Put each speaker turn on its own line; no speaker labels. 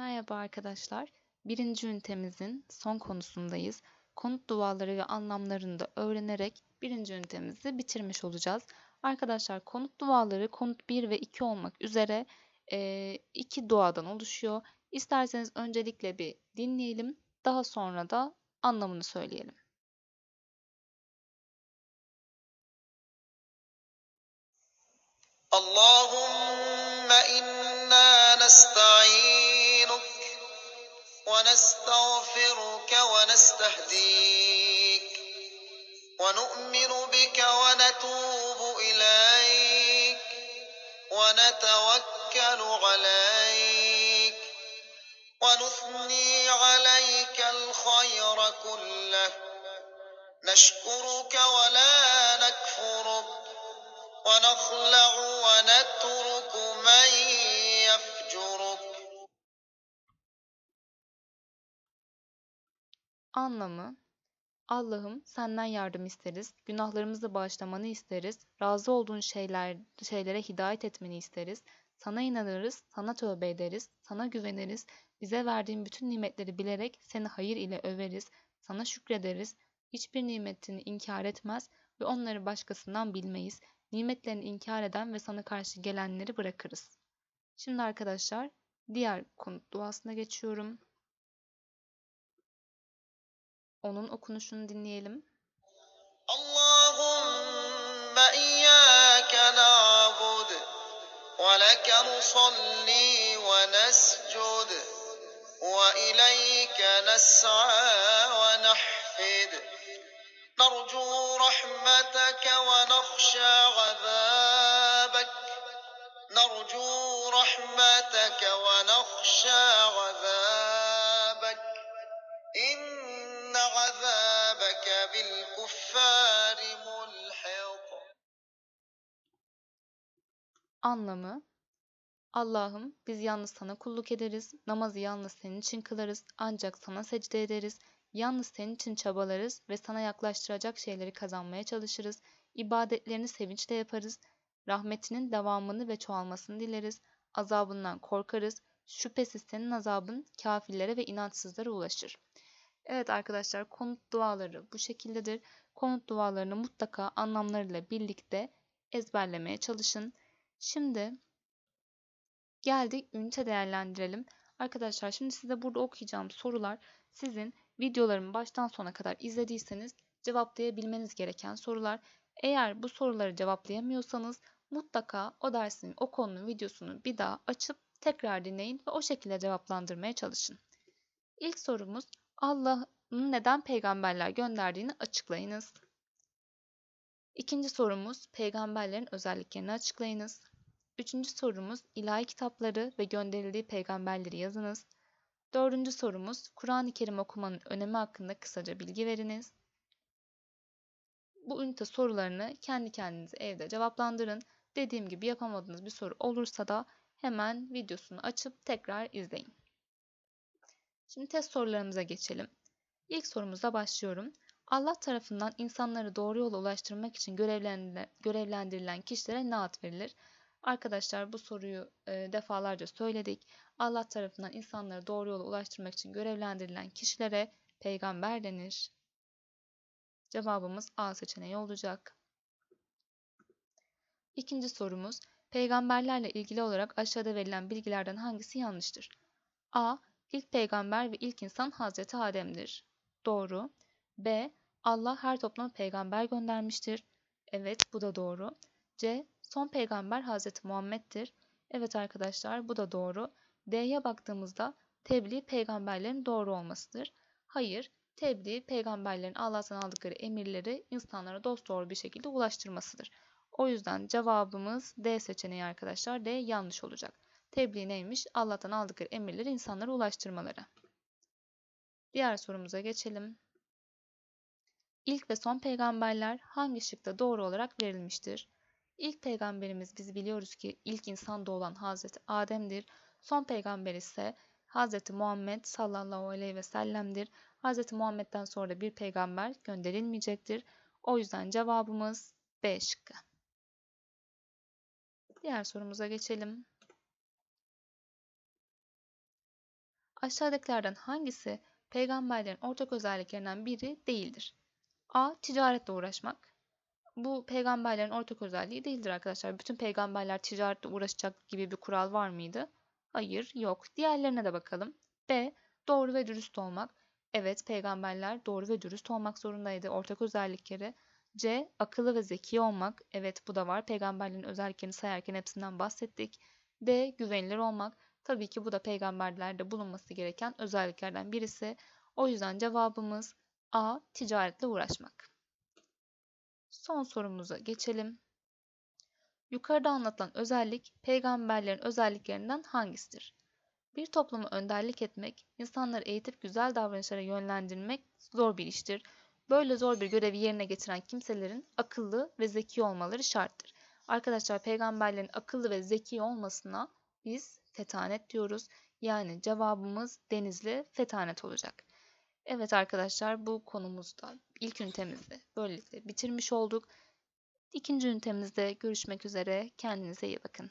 Merhaba arkadaşlar. Birinci ünitemizin son konusundayız. Konut duaları ve anlamlarını da öğrenerek birinci ünitemizi bitirmiş olacağız. Arkadaşlar konut duaları konut 1 ve 2 olmak üzere e, iki duadan oluşuyor. İsterseniz öncelikle bir dinleyelim. Daha sonra da anlamını söyleyelim.
Allahümme inna nesta'in ونستغفرك ونستهديك ونؤمن بك ونتوب إليك ونتوكل عليك ونثني عليك الخير كله نشكرك ولا نكفرك ونخلع ونترك من
Anlamı Allah'ım senden yardım isteriz, günahlarımızı bağışlamanı isteriz, razı olduğun şeyler, şeylere hidayet etmeni isteriz, sana inanırız, sana tövbe ederiz, sana güveniriz, bize verdiğin bütün nimetleri bilerek seni hayır ile överiz, sana şükrederiz, hiçbir nimetini inkar etmez ve onları başkasından bilmeyiz, nimetlerini inkar eden ve sana karşı gelenleri bırakırız. Şimdi arkadaşlar diğer konut duasına geçiyorum. Onun okunuşunu dinleyelim.
Allahümme iyyâke na'bud ve leke nusalli ve nescud ve ileyke nes'a ve nahfid نرجو رحمتك ونخشى عذابك نرجو رحمتك ونخشى عذابك بالكفار ملحق
Anlamı Allah'ım biz yalnız sana kulluk ederiz, namazı yalnız senin için kılarız, ancak sana secde ederiz, yalnız senin için çabalarız ve sana yaklaştıracak şeyleri kazanmaya çalışırız, ibadetlerini sevinçle yaparız, rahmetinin devamını ve çoğalmasını dileriz, azabından korkarız, şüphesiz senin azabın kafirlere ve inançsızlara ulaşır. Evet arkadaşlar konut duaları bu şekildedir. Konut dualarını mutlaka anlamlarıyla birlikte ezberlemeye çalışın. Şimdi geldik ünite değerlendirelim. Arkadaşlar şimdi size burada okuyacağım sorular sizin videolarımı baştan sona kadar izlediyseniz cevaplayabilmeniz gereken sorular. Eğer bu soruları cevaplayamıyorsanız mutlaka o dersin, o konunun videosunu bir daha açıp tekrar dinleyin ve o şekilde cevaplandırmaya çalışın. İlk sorumuz Allah'ın neden peygamberler gönderdiğini açıklayınız. İkinci sorumuz peygamberlerin özelliklerini açıklayınız. Üçüncü sorumuz ilahi kitapları ve gönderildiği peygamberleri yazınız. Dördüncü sorumuz Kur'an-ı Kerim okumanın önemi hakkında kısaca bilgi veriniz. Bu ünite sorularını kendi kendinize evde cevaplandırın. Dediğim gibi yapamadığınız bir soru olursa da hemen videosunu açıp tekrar izleyin. Şimdi test sorularımıza geçelim. İlk sorumuzla başlıyorum. Allah tarafından insanları doğru yola ulaştırmak için görevlendirilen kişilere ne ad verilir? Arkadaşlar bu soruyu e, defalarca söyledik. Allah tarafından insanları doğru yola ulaştırmak için görevlendirilen kişilere peygamber denir. Cevabımız A seçeneği olacak. İkinci sorumuz, peygamberlerle ilgili olarak aşağıda verilen bilgilerden hangisi yanlıştır? A. İlk peygamber ve ilk insan Hazreti Adem'dir. Doğru. B. Allah her topluma peygamber göndermiştir. Evet, bu da doğru. C. Son peygamber Hazreti Muhammed'dir. Evet arkadaşlar, bu da doğru. D'ye baktığımızda tebliğ peygamberlerin doğru olmasıdır. Hayır, tebliğ peygamberlerin Allah'tan aldıkları emirleri insanlara dosdoğru bir şekilde ulaştırmasıdır. O yüzden cevabımız D seçeneği arkadaşlar. D yanlış olacak. Tebliğ neymiş? Allah'tan aldıkları emirleri insanlara ulaştırmaları. Diğer sorumuza geçelim. İlk ve son peygamberler hangi şıkta doğru olarak verilmiştir? İlk peygamberimiz biz biliyoruz ki ilk insan doğulan Hazreti Adem'dir. Son peygamber ise Hazreti Muhammed sallallahu aleyhi ve sellem'dir. Hazreti Muhammed'den sonra bir peygamber gönderilmeyecektir. O yüzden cevabımız B şıkkı. Diğer sorumuza geçelim. Aşağıdakilerden hangisi peygamberlerin ortak özelliklerinden biri değildir? A. Ticaretle uğraşmak. Bu peygamberlerin ortak özelliği değildir arkadaşlar. Bütün peygamberler ticaretle uğraşacak gibi bir kural var mıydı? Hayır, yok. Diğerlerine de bakalım. B. Doğru ve dürüst olmak. Evet, peygamberler doğru ve dürüst olmak zorundaydı. Ortak özellikleri. C. Akıllı ve zeki olmak. Evet, bu da var. Peygamberlerin özelliklerini sayarken hepsinden bahsettik. D. Güvenilir olmak. Tabii ki bu da peygamberlerde bulunması gereken özelliklerden birisi. O yüzden cevabımız A. Ticaretle uğraşmak. Son sorumuza geçelim. Yukarıda anlatılan özellik peygamberlerin özelliklerinden hangisidir? Bir topluma önderlik etmek, insanları eğitip güzel davranışlara yönlendirmek zor bir iştir. Böyle zor bir görevi yerine getiren kimselerin akıllı ve zeki olmaları şarttır. Arkadaşlar peygamberlerin akıllı ve zeki olmasına biz fetanet diyoruz. Yani cevabımız denizli fetanet olacak. Evet arkadaşlar bu konumuzda ilk ünitemizde böylelikle bitirmiş olduk. İkinci ünitemizde görüşmek üzere. Kendinize iyi bakın.